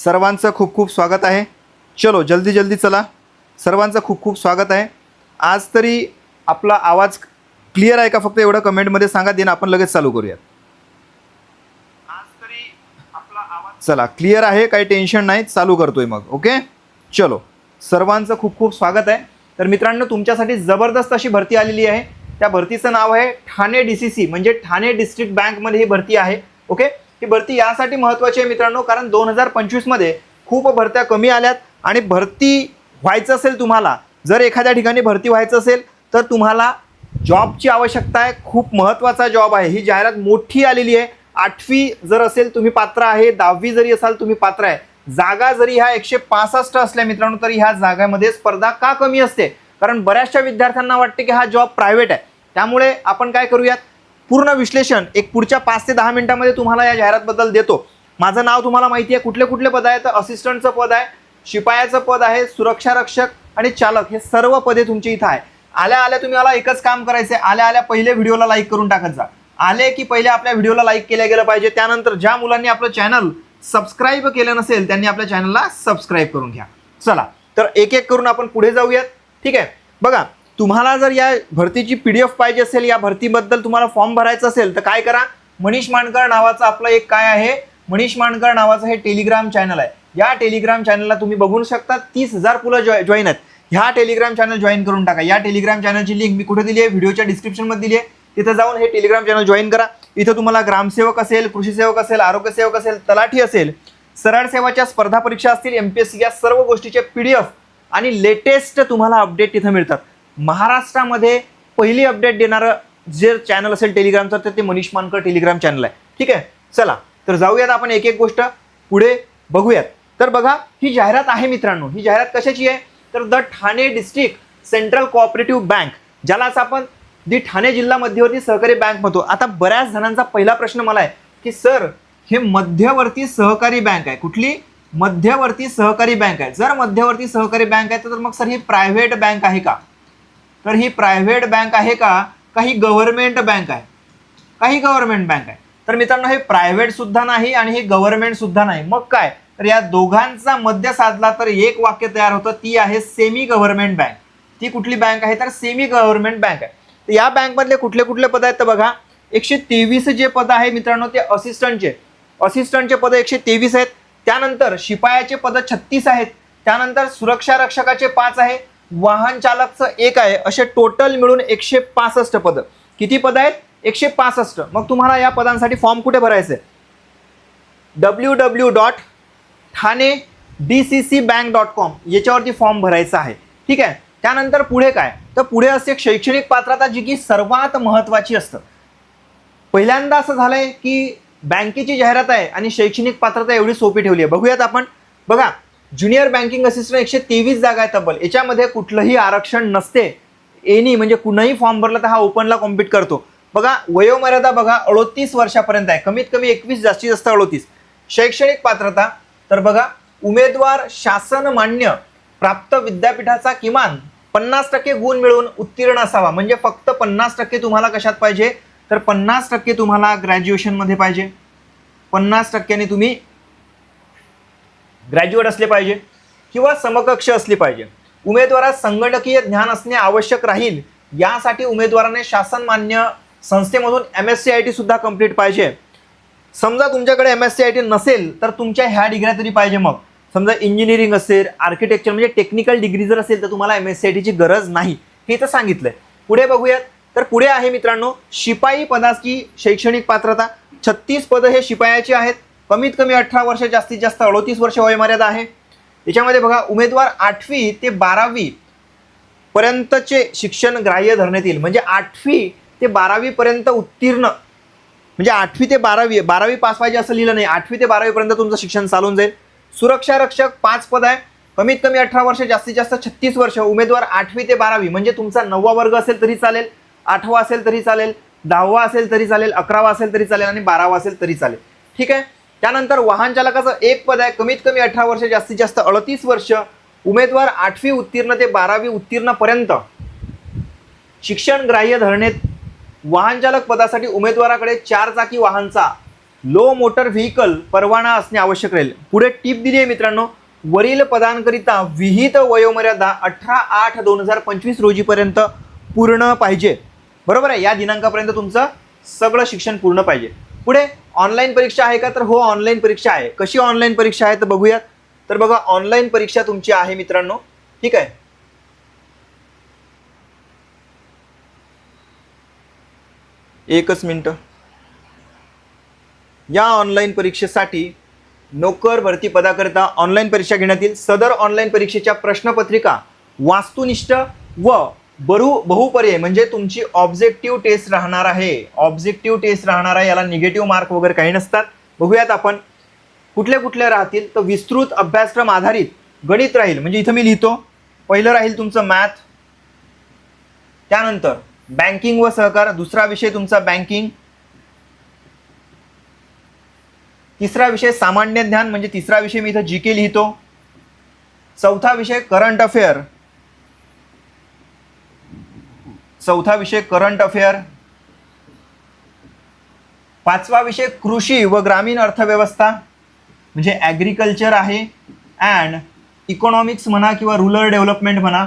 सर्वांचं खूप खूप स्वागत आहे. चलो जल्दी जल्दी चला. सर्वांचं खूप खूप स्वागत आहे. आज तरी आपला आवाज क्लिअर आहे का? फक्त एवढं कमेंटमध्ये सांगा देणं आपण लगेच चालू करूयात. आज तरी आपला आवाज चला क्लिअर आहे काही टेन्शन नाही चालू करतोय मग ओके चलो सर्वांचं खूप खूप स्वागत आहे. तर मित्रांनो तुमच्यासाठी जबरदस्त अशी भरती आलेली आहे. त्या भरतीचं नाव आहे ठाणे डी सी सी म्हणजे ठाणे डिस्ट्रिक्ट बँकमध्ये ही भरती आहे ओके ही भरती यासाठी महत्त्वाची आहे मित्रांनो कारण दोन हजार पंचवीसमध्ये खूप भरत्या कमी आल्यात आणि भरती व्हायचं असेल तुम्हाला जर एखाद्या ठिकाणी भरती व्हायचं असेल तर तुम्हाला जॉबची आवश्यकता आहे. खूप महत्त्वाचा जॉब आहे. ही जाहिरात मोठी आलेली आहे. आठवी जर असेल तुम्ही पात्र आहे. दहावी जरी असाल तुम्ही पात्र आहे. जागा जरी ह्या एकशे पासष्ट असल्या मित्रांनो तरी ह्या जागामध्ये स्पर्धा का कमी असते? कारण बऱ्याचशा विद्यार्थ्यांना वाटते की हा जॉब प्रायव्हेट आहे. त्यामुळे आपण काय करूयात? पूर्ण विश्लेषण एक पुढच्या पाच ते दहा मिनिटामध्ये तुम्हाला या जाहिरातबद्दल देतो. माझं नाव तुम्हाला माहिती आहे कुठले कुठले पद आहे तर असिस्टंटचं पद आहे शिपायाचं पद आहे सुरक्षा रक्षक आणि चालक हे सर्व पदे तुमची इथं आहे. आल्या आल्या तुम्ही मला एकच काम करायचं आहे आल्या आल्या पहिले व्हिडिओला लाईक करून टाकत जा. आले की पहिले आपल्या व्हिडिओला लाईक केलं गेलं पाहिजे त्यानंतर ज्या मुलांनी आपलं चॅनल सबस्क्राईब केलं नसेल त्यांनी आपल्या चॅनलला सबस्क्राईब करून घ्या. चला तर एक एक करून आपण पुढे जाऊयात. ठीक आहे? बघा तुम्हाला जर या भरतीची पी डी एफ पाहिजे असेल या भरतीबद्दल तुम्हाला फॉर्म भरायचा असेल तर काय करा? मनीष मांडकर नावाचं आपलं एक काय आहे? मनीष मानकर नावाचं हे टेलिग्राम चॅनल आहे. या टेलिग्राम चॅनलला तुम्ही बघू शकता तीस हजार पुलं जॉ जॉईन आहेत. ह्या टेलिग्राम चॅनल जॉईन करून टाका. या टेलिग्राम चॅनलची लिंक मी कुठे दिली आहे? व्हिडिओच्या डिस्क्रिप्शनमध्ये दिली आहे. तिथं जाऊन हे टेलिग्राम चॅनल जॉईन करा. इथं तुम्हाला ग्रामसेवक असेल कृषी सेवक असेल आरोग्य सेवक असेल तलाठी असेल सरळ सेवाच्या स्पर्धा परीक्षा असतील एम पी एस सी या सर्व गोष्टीचे पी डी एफ आणि लेटेस्ट तुम्हाला अपडेट तिथं मिळतात. महाराष्ट्रामध्ये पहिली अपडेट देणारं जे चॅनल असेल टेलिग्रामचं तर ते मनीष मानकर टेलिग्राम चॅनल आहे. ठीक आहे? चला तर जाऊयात आपण एक एक गोष्ट. पुढे बघूयात. तर बघा ही जाहिरात आहे मित्रांनो. ही जाहिरात कशाची आहे? तर the Thane district central cooperative bank ज्यालाच आपण दी ठाणे जिल्हा मध्यवर्ती सहकारी बँक म्हणतो. आता बऱ्याच जणांचा पहिला प्रश्न मला आहे की सर हे मध्यवर्ती सहकारी बँक आहे. कुठली? मध्यवर्ती सहकारी बँक आहे. जर मध्यवर्ती सहकारी बँक आहे तर मग सर ही प्रायव्हेट बँक आहे का? तर ही प्रायव्हेट बँक आहे का? काही गव्हर्नमेंट बँक आहे. काही गव्हर्नमेंट बँक आहे. तर मित्रांनो हे प्रायव्हेट सुद्धा नाही आणि हे गव्हर्नमेंट सुद्धा नाही. मग काय? तर या दोघांचा मध्य साधला तर एक वाक्य तयार होतं. ती आहे सेमी गव्हर्नमेंट बँक ती कुठली बँक आहे? तर सेमी गव्हर्नमेंट बँक आहे. तर या बँकमधले कुठले कुठले पद आहेत तर बघा. एकशे तेवीस जे पद आहे मित्रांनो ते असिस्टंटचे असिस्टंटचे पद एकशे तेवीस आहेत. त्यानंतर शिपायाचे पद छत्तीस आहेत. त्यानंतर सुरक्षा रक्षकाचे पाच आहे. वाहन चालकचं एक आहे असे टोटल मिळून एकशे पासष्ट पदं. किती पद आहेत? एकशे पासष्ट. मग तुम्हाला या पदांसाठी फॉर्म कुठे भरायचे W W dot Thane D C C bank dot com याच्यावरती फॉर्म भरायचा आहे. ठीक आहे? त्यानंतर पुढे काय? तर पुढे असते शैक्षणिक पात्रता जी की सर्वात महत्त्वाची असतं. पहिल्यांदा असं झालंय की बँकेची जाहिरात आहे आणि शैक्षणिक पात्रता एवढी सोपी ठेवली आहे. बघूयात आपण. बघा ज्युनियर बँकिंग असिस्टंट एकशे तेवीस जागा आहे तब्बल. याच्यामध्ये कुठलंही आरक्षण नसते. एनी म्हणजे कुणाही फॉर्म भरला तर हा ओपनला कॉम्पिट करतो. बघा वयोमर्यादा बघा अडोतीस वर्षापर्यंत आहे. कमीत कमी एकवीस जास्तीत जास्त अडोतीस. शैक्षणिक पात्रता तर बघा उमेदवार शासन मान्य प्राप्त विद्यापीठाचा किमान पन्नास टक्के गुण मिळवून उत्तीर्ण असावा. म्हणजे फक्त पन्नास टक्के तुम्हाला कशात पाहिजे? तर पन्नास टक्के तुम्हाला ग्रॅज्युएशनमध्ये पाहिजे. पन्नास टक्क्यांनी तुम्ही ग्रॅज्युएट असले पाहिजे किंवा समकक्ष असले पाहिजे. उमेदवारात संगणकीय ज्ञान असणे आवश्यक राहील यासाठी उमेदवाराने शासनमान्य संस्थेमधून M S C I T सुद्धा कंप्लीट पाहिजे. समजा तुमच्याकडे M S C I T नसेल तर तुमच्या ह्या डिग्र्या तरी पाहिजे मग. समजा इंजिनिअरिंग असेल आर्किटेक्चर म्हणजे टेक्निकल डिग्री जर असेल तर तुम्हाला एम एस सी आय टीची गरज नाही. हे तर सांगितलंय. पुढे बघूयात. तर पुढे आहे मित्रांनो शिपाई पदाची शैक्षणिक पात्रता. छत्तीस पदं हे शिपायाची आहेत. कमीत कमी अठरा वर्ष जास्तीत जास्त अडोतीस वर्ष वयमर्यादा आहे. याच्यामध्ये बघा उमेदवार आठवी ते बारावी पर्यंतचे शिक्षण ग्राह्य धरण्यात येईल. म्हणजे आठवी ते बारावीपर्यंत उत्तीर्ण म्हणजे आठवी ते बारावी बारावी पास पाहिजे असं लिहिलं नाही. आठवी ते बारावीपर्यंत तुमचं शिक्षण चालून जाईल. सुरक्षा रक्षक पाच पद आहे. कमीत कमी अठरा वर्ष जास्तीत जास्त छत्तीस वर्ष. उमेदवार आठवी ते बारावी म्हणजे तुमचा नववा वर्ग असेल तरी चालेल आठवा असेल तरी चालेल दहावा असेल तरी चालेल अकरावा असेल तरी चालेल आणि बारावा असेल तरी चालेल. ठीक आहे? त्यानंतर वाहन चालकाचं एक पद आहे. कमीत कमी अठरा वर्ष जास्तीत जास्त अडतीस वर्ष. उमेदवार आठवी उत्तीर्ण ते बारावी उत्तीर्णपर्यंत. शिक्षण ग्राह्य धरणेत वाहन चालक पदासाठी उमेदवाराकडे चार चाकी वाहनचा लो मोटर व्हेकल परवाना असणे आवश्यक राहील. पुढे टीप दिली आहे मित्रांनो वरील पदांकरिता विहित वयोमर्यादा अठरा आठ दोन हजार पंचवीस रोजीपर्यंत पूर्ण पाहिजे. बरोबर आहे? या दिनांकापर्यंत तुमचं सगळं शिक्षण पूर्ण पाहिजे. पुढे ऑनलाईन परीक्षा आहे का? तर हो ऑनलाईन परीक्षा आहे. कशी ऑनलाईन परीक्षा आहे तर बघूयात. तर बघा ऑनलाईन परीक्षा तुमची आहे मित्रांनो. ठीक आहे? एकच मिनटं. या ऑनलाईन परीक्षेसाठी नोकर भरती पदाकरिता ऑनलाईन परीक्षा घेण्यात येईल. सदर ऑनलाईन परीक्षेच्या प्रश्नपत्रिका वास्तुनिष्ठ व बरू बहुपर्याय म्हणजे तुमची ऑब्जेक्टिव्ह टेस्ट राहणार आहे. ऑब्जेक्टिव्ह टेस्ट राहणार आहे याला निगेटिव्ह मार्क वगैरे काही नसतात. बघूयात आपण. कुठल्या कुठल्या राहतील तर विस्तृत अभ्यासक्रम आधारित गणित राहील. म्हणजे इथं मी लिहितो. पहिलं राहील तुमचं मॅथ त्यानंतर बँकिंग व सहकार. दुसरा विषय तुमचा बँकिंग तिसरा विषय सामान्य ज्ञान म्हणजे तिसरा विषय मी इथं जी के लिहितो. चौथा विषय करंट अफेअर चौथा विषय करंट अफेअर. पाचवा विषय कृषी व ग्रामीण अर्थव्यवस्था म्हणजे ॲग्रिकल्चर आहे अँड इकॉनॉमिक्स म्हणा किंवा रुरल डेव्हलपमेंट म्हणा.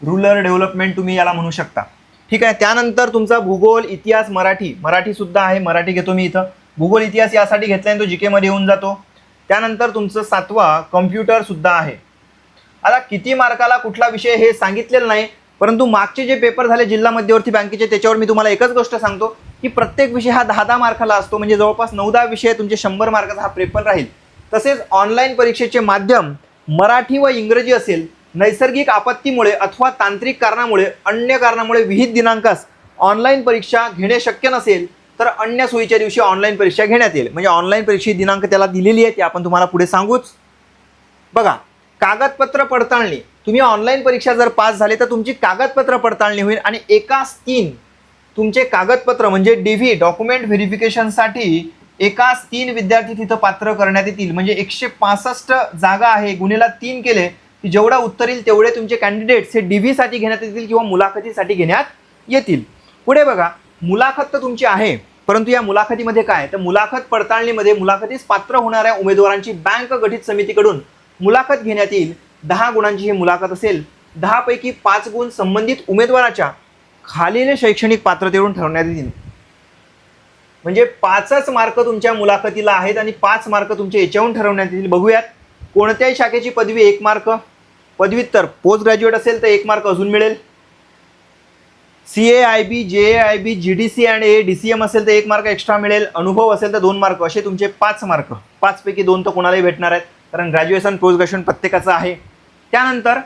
रुरल डेव्हलपमेंट तुम्ही याला म्हणू शकता. ठीक आहे त्यानंतर तुमचा भूगोल इतिहास मराठी. मराठी सुद्धा आहे मराठी घेतो मी इथं. भूगोल इतिहास यासाठी घेतला तो जीकेमध्ये येऊन जातो. त्यानंतर तुमचं सातवा कम्प्युटर सुद्धा आहे. आता किती मार्काला कुठला विषय हे सांगितलेलं नाही परंतु मागचे जे पेपर झाले जिल्हा मध्यवर्ती बँकेचे त्याच्यावर मी तुम्हाला एकच गोष्ट सांगतो की प्रत्येक विषय हा दहा दहा मार्काला असतो. म्हणजे जवळपास नऊ दहा विषय तुमचे शंभर मार्काचा हा पेपर राहील. तसेच ऑनलाईन परीक्षेचे माध्यम मराठी व इंग्रजी असेल नैसर्गिक आपत्तीमुळे अथवा तांत्रिक कारणामुळे अन्य कारणामुळे विहित दिनांकास ऑनलाईन परीक्षा घेणे शक्य नसेल तर अन्य सोयीच्या दिवशी ऑनलाईन परीक्षा घेण्यात येईल. म्हणजे ऑनलाईन परीक्षेची दिनांक त्याला दिलेली आहे ती आपण तुम्हाला पुढे सांगूच. बघा कागदपत्र पडताळणी. तुम्ही ऑनलाईन परीक्षा जर पास झाले तर तुमची कागदपत्र पडताळणी होईल आणि एकाच तीन तुमचे कागदपत्र म्हणजे डी व्ही डॉक्युमेंट व्हेरिफिकेशनसाठी एकाच तीन विद्यार्थी तिथं पात्र करण्यात येतील. म्हणजे एकशे पासष्ट जागा आहे. गुन्हेला तीन केले की जेवढा उत्तर येईल तेवढे तुमचे कॅन्डिडेट्स हे डी व्हीसाठी घेण्यात येतील किंवा मुलाखतीसाठी घेण्यात येतील. पुढे बघा मुलाखत तर तुमची आहे परंतु या मुलाखतीमध्ये काय तर मुलाखत पडताळणीमध्ये मुलाखतीस पात्र होणाऱ्या उमेदवारांची बँक गठित समितीकडून मुलाखत घेण्यात येईल. दहा गुणांची ही मुलाखत असेल. दहापैकी पाच गुण संबंधित उमेदवाराच्या खालील शैक्षणिक पात्रतेवरून ठरवण्यात येतील. म्हणजे पाचच मार्क तुमच्या मुलाखतीला आहेत आणि पाच मार्क तुमच्या याच्याहून ठरवण्यात येतील. बघूयात. कोणत्याही शाखेची पदवी एक मार्क. पदव्युत्तर पोस्ट ग्रॅज्युएट असेल तर एक मार्क अजून मिळेल. C A I B J A I B G D C and A D C M असेल तर एक मार्क एक्स्ट्रा मिळेल. अनुभव असेल तर दोन मार्क. असे तुमचे पाच मार्क. पाचपैकी दोन तर कोणालाही भेटणार आहेत. कारण ग्रॅज्युएशन पोस्ट ग्रॅज्युएशन प्रत्येकाचं आहे. त्यानंतर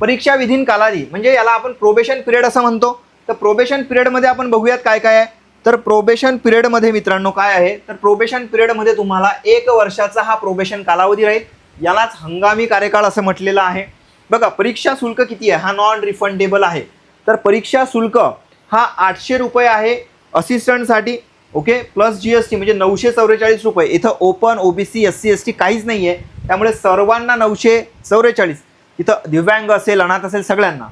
परीक्षा विधीन कालावधी म्हणजे याला आपण प्रोबेशन पिरियड असं म्हणतो. तर प्रोबेशन पिरियडमध्ये आपण बघूयात काय काय आहे. तर प्रोबेशन पिरियडमध्ये मित्रांनो काय आहे? तर प्रोबेशन पिरियडमध्ये तुम्हाला एक वर्षाचा हा प्रोबेशन कालावधी राहील. यालाच हंगामी कार्यकाळ असं म्हटलेलं आहे. बघा परीक्षा शुल्क किती आहे? हा नॉन रिफंडेबल आहे. तर परीक्षा शुल्क हा आठशे रुपये आहे असिस्टंटसाठी okay plus G S T म्हणजे नऊशे चौवेचाळीस रुपये. इथं open O B C S C S T काहीच नाही आहे त्यामुळे सर्वांना नऊशे चौवेचाळीस. इथं दिव्यांग असेल अनाथ असेल सगळ्यांना.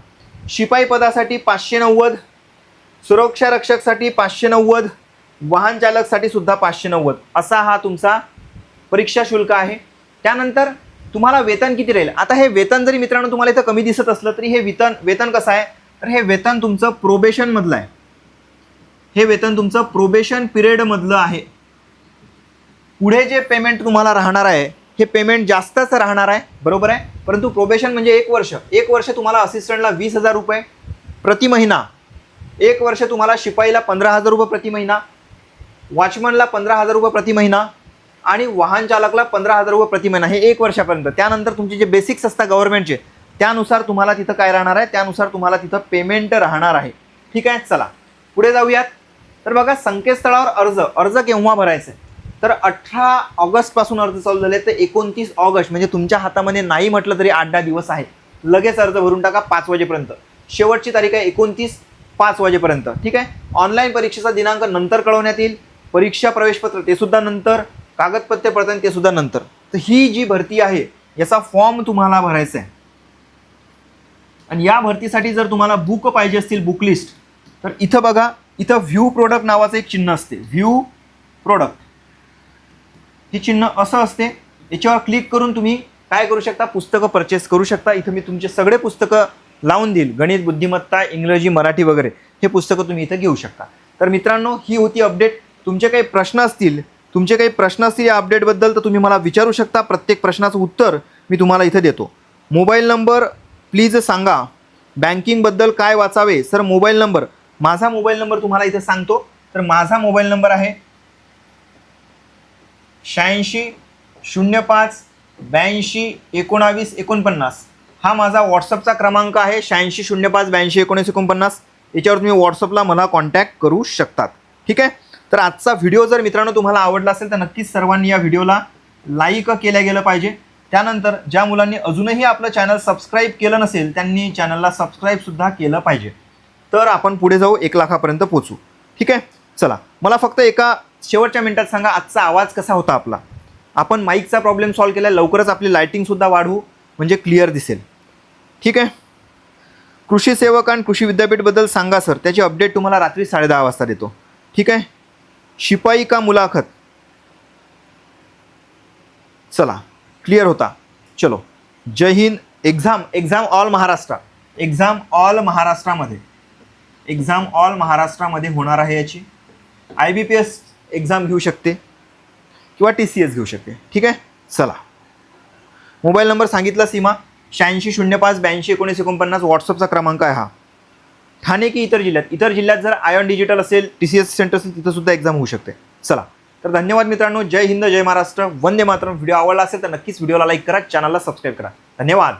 शिपाई पदासाठी पाचशे नव्वद सुरक्षा रक्षकसाठी पाचशे नव्वद वाहन चालकसाठी सुद्धा पाचशे नव्वद. असा हा तुमचा परीक्षा शुल्क आहे. त्यानंतर तुम्हाला वेतन किती राहील? आता हे वेतन जरी मित्रांनो तुम्हाला इथं कमी दिसत असलं तरी हे वेतन वेतन कसं आहे? तर हे वेतन तुमचं प्रोबेशनमधलं आहे. हे वेतन तुमचं प्रोबेशन पिरियडमधलं आहे. पुढे जे पेमेंट तुम्हाला राहणार आहे हे पेमेंट जास्तच राहणार आहे. बरोबर आहे? परंतु प्रोबेशन म्हणजे एक वर्ष. एक वर्ष तुम्हाला असिस्टंटला वीस हजार रुपये प्रति महिना. एक वर्ष तुम्हाला शिपाईला पंधरा हजार रुपये प्रति महिना. वॉचमनला पंधरा हजार रुपये प्रति महिना. आणि वाहन चालकला पंधरा हजार रुपये प्रति महिना. हे एक वर्षापर्यंत. त्यानंतर तुमचे जे बेसिक्स असतात गव्हर्नमेंटचे त्यानुसार तुम्हाला तिथं काय राहणार आहे? त्यानुसार तुम्हाला तिथं पेमेंट राहणार आहे. ठीक आहे? चला. पुढे जाऊयात. तर बघा संकेतस्थळावर अर्ज. अर्ज केव्हा भरायचा? आहे तर अठरा ऑगस्टपासून अर्ज चालू झाले तर एकोणतीस ऑगस्ट म्हणजे तुमच्या हातामध्ये नाही म्हटलं तरी आठ दहा दिवस आहे लगेच अर्ज भरून टाका पाच वाजेपर्यंत. शेवटची तारीख आहे एकोणतीस पाच वाजेपर्यंत. ठीक आहे? ऑनलाईन परीक्षेचा दिनांक नंतर कळवण्यात येईल. परीक्षा प्रवेशपत्र ते सुद्धा नंतर. कागदपत्रे पडताना ते सुद्धा नंतर. तर ही जी भरती आहे याचा फॉर्म तुम्हाला भरायचा आहे. आणि या भरतीसाठी जर तुम्हाला बुक पाहिजे असतील बुक लिस्ट तर इथं बघा इथं व्ह्यू प्रोडक्ट नावाचं एक चिन्ह असते. व्ह्यू प्रोडक्ट ही चिन्ह असं असते. याच्यावर क्लिक करून तुम्ही काय करू शकता? पुस्तकं परचेस करू शकता. इथं मी तुमचे सगळे पुस्तकं लावून देईल. गणित बुद्धिमत्ता इंग्रजी मराठी वगैरे. हे पुस्तकं तुम्ही इथं घेऊ शकता. तर मित्रांनो ही होती अपडेट तुमचे काही प्रश्न असतील तुमचे काही प्रश्न असतील या अपडेटबद्दल तर तुम्ही मला विचारू शकता. प्रत्येक प्रश्नाचं उत्तर मी तुम्हाला इथं देतो. मोबाईल नंबर प्लीज सांगा. बँकिंगबद्दल काय वाचावे? Sir mobile number. माझा मोबाईल नंबर तुम्हाला इथं सांगतो. तर माझा मोबाईल नंबर आहे शहाऐंशी शून्य पाच ब्याऐंशी एकोणावीस एकोणपन्नास. हा माझा व्हॉट्सअपचा क्रमांक आहे. शहाऐंशी शून्य पाच ब्याऐंशी एकोणीस एकोणपन्नास. याच्यावर तुम्ही व्हॉट्सअपला मला कॉन्टॅक्ट करू शकतात. ठीक आहे? तर आजचा व्हिडिओ जर मित्रांनो तुम्हाला आवडला असेल तर नक्कीच सर्वांनी या व्हिडिओला लाईक केल्या गेलं पाहिजे. त्यानंतर ज्या मुलांनी अजूनही आपलं चॅनल सबस्क्राईब केलं नसेल त्यांनी चॅनलला सबस्क्राईबसुद्धा केलं पाहिजे. तर आपण पुढे जाऊ एक लाखापर्यंत पोचू ठीक आहे? चला. मला फक्त एका शेवटच्या मिनिटात सांगा आजचा आवाज कसा होता आपला? आपण माईकचा प्रॉब्लेम सॉल्व्ह केला लवकरच आपली लायटिंगसुद्धा वाढवू म्हणजे क्लिअर दिसेल. ठीक आहे? कृषी सेवक आणि कृषी विद्यापीठबद्दल सांगा सर त्याची अपडेट तुम्हाला रात्री साडेदहा वाजता देतो. ठीक आहे? शिपाई का मुलाखत? चला क्लिअर होता. चलो. जय Hind. Exam exam all Maharashtra. Exam all महाराष्ट्रामध्ये. एक्झाम ऑल महाराष्ट्रामध्ये होणार आहे याची. I B P S exam घेऊ शकते किंवा टी सी एस घेऊ शकते. ठीक आहे? चला. मोबाईल नंबर सांगितला सीमा. शहाऐंशी शून्य पाच ब्याऐंशी एकोणीस एकोणपन्नास व्हॉट्सअपचा क्रमांक आहे हा. ठाणे की इतर जिल्ह्यात? इतर जिल्ह्यात जर आयॉन डिजिटल असेल टी सी एस सेंटर असेल तिथं सुद्धा एक्झाम होऊ शकते. चला. तर धन्यवाद मित्रांनो. जय हिंद जय महाराष्ट्र. वंदे मातरम. व्हिडिओ आवडला असेल तर नक्कीच व्हिडिओला लाईक करा चॅनलला सबस्क्राईब करा. धन्यवाद.